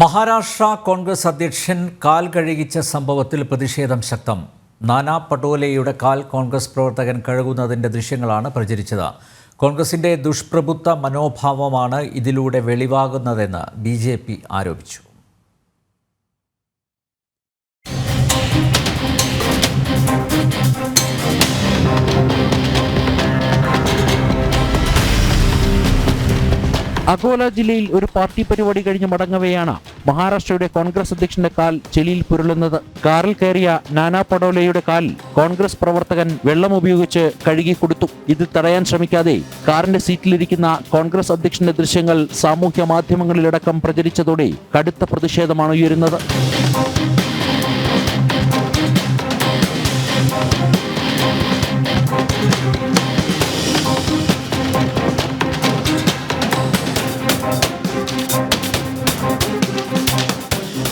മഹാരാഷ്ട്ര കോൺഗ്രസ് അധ്യക്ഷൻ കാൽ കഴുകിച്ച സംഭവത്തിൽ പ്രതിഷേധം ശക്തം. നാനാ പട്ടോലെയുടെ കാൽ കോൺഗ്രസ് പ്രവർത്തകൻ കഴുകുന്നതിന്റെ ദൃശ്യങ്ങളാണ് പ്രചരിച്ചത്. കോൺഗ്രസിന്റെ ദുഷ്പ്രഭുത്വ മനോഭാവമാണ് ഇതിലൂടെ വെളിവാകുന്നതെന്ന് ബി ആരോപിച്ചു. അകോല ജില്ലയിൽ ഒരു പാർട്ടി പരിപാടി കഴിഞ്ഞ് മടങ്ങവെയാണ് മഹാരാഷ്ട്രയുടെ കോൺഗ്രസ് അധ്യക്ഷന്റെ കാൽ ചെളിയിൽ പുരളുന്നത്. കാറിൽ കയറിയ നാനാ പടോലയുടെ കാൽ കോൺഗ്രസ് പ്രവർത്തകൻ വെള്ളം ഉപയോഗിച്ച് കഴുകിക്കൊടുത്തു ഇത് തടയാൻ ശ്രമിക്കാതെ കാറിന്റെ സീറ്റിലിരിക്കുന്ന കോൺഗ്രസ് അധ്യക്ഷന്റെ ദൃശ്യങ്ങൾ സാമൂഹ്യ മാധ്യമങ്ങളിലടക്കം പ്രചരിച്ചതോടെ കടുത്ത പ്രതിഷേധമാണ് ഉയരുന്നത്.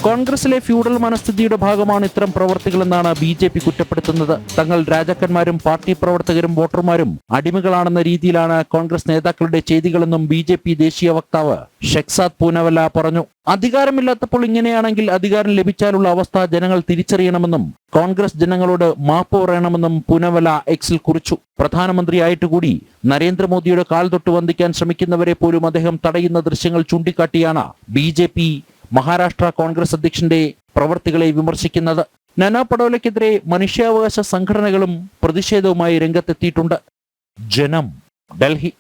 കോൺഗ്രസിലെ ഫ്യൂഡൽ മനസ്ഥിതിയുടെ ഭാഗമാണ് ഇത്തരം പ്രവർത്തികളെന്നാണ് ബി ജെ പി കുറ്റപ്പെടുത്തുന്നത്. തങ്ങൾ രാജാക്കന്മാരും പാർട്ടി പ്രവർത്തകരും വോട്ടർമാരും അടിമകളാണെന്ന രീതിയിലാണ് കോൺഗ്രസ് നേതാക്കളുടെ ചെയ്തികളെന്നും ബി ജെ പി ദേശീയ വക്താവ് ഷെക്സാദ് പൂനവല്ല പറഞ്ഞു. അധികാരമില്ലാത്തപ്പോൾ ഇങ്ങനെയാണെങ്കിൽ അധികാരം ലഭിച്ചാലുള്ള അവസ്ഥ ജനങ്ങൾ തിരിച്ചറിയണമെന്നും കോൺഗ്രസ് ജനങ്ങളോട് മാപ്പ് പറയണമെന്നും പൂനവല എക്സിൽ കുറിച്ചു. പ്രധാനമന്ത്രിയായിട്ട് കൂടി നരേന്ദ്രമോദിയുടെ കാൽ തൊട്ട് വന്ദിക്കാൻ ശ്രമിക്കുന്നവരെ പോലും അദ്ദേഹം തടയുന്ന ദൃശ്യങ്ങൾ ചൂണ്ടിക്കാട്ടിയാണ് ബി മഹാരാഷ്ട്ര കോൺഗ്രസ് അധ്യക്ഷന്റെ പ്രവർത്തികളെ വിമർശിക്കുന്നത്. നാനാ പടോലയ്ക്കെതിരെ മനുഷ്യാവകാശ സംഘടനകളും പ്രതിഷേധവുമായി രംഗത്തെത്തിയിട്ടുണ്ട്. ജനം ഡൽഹി.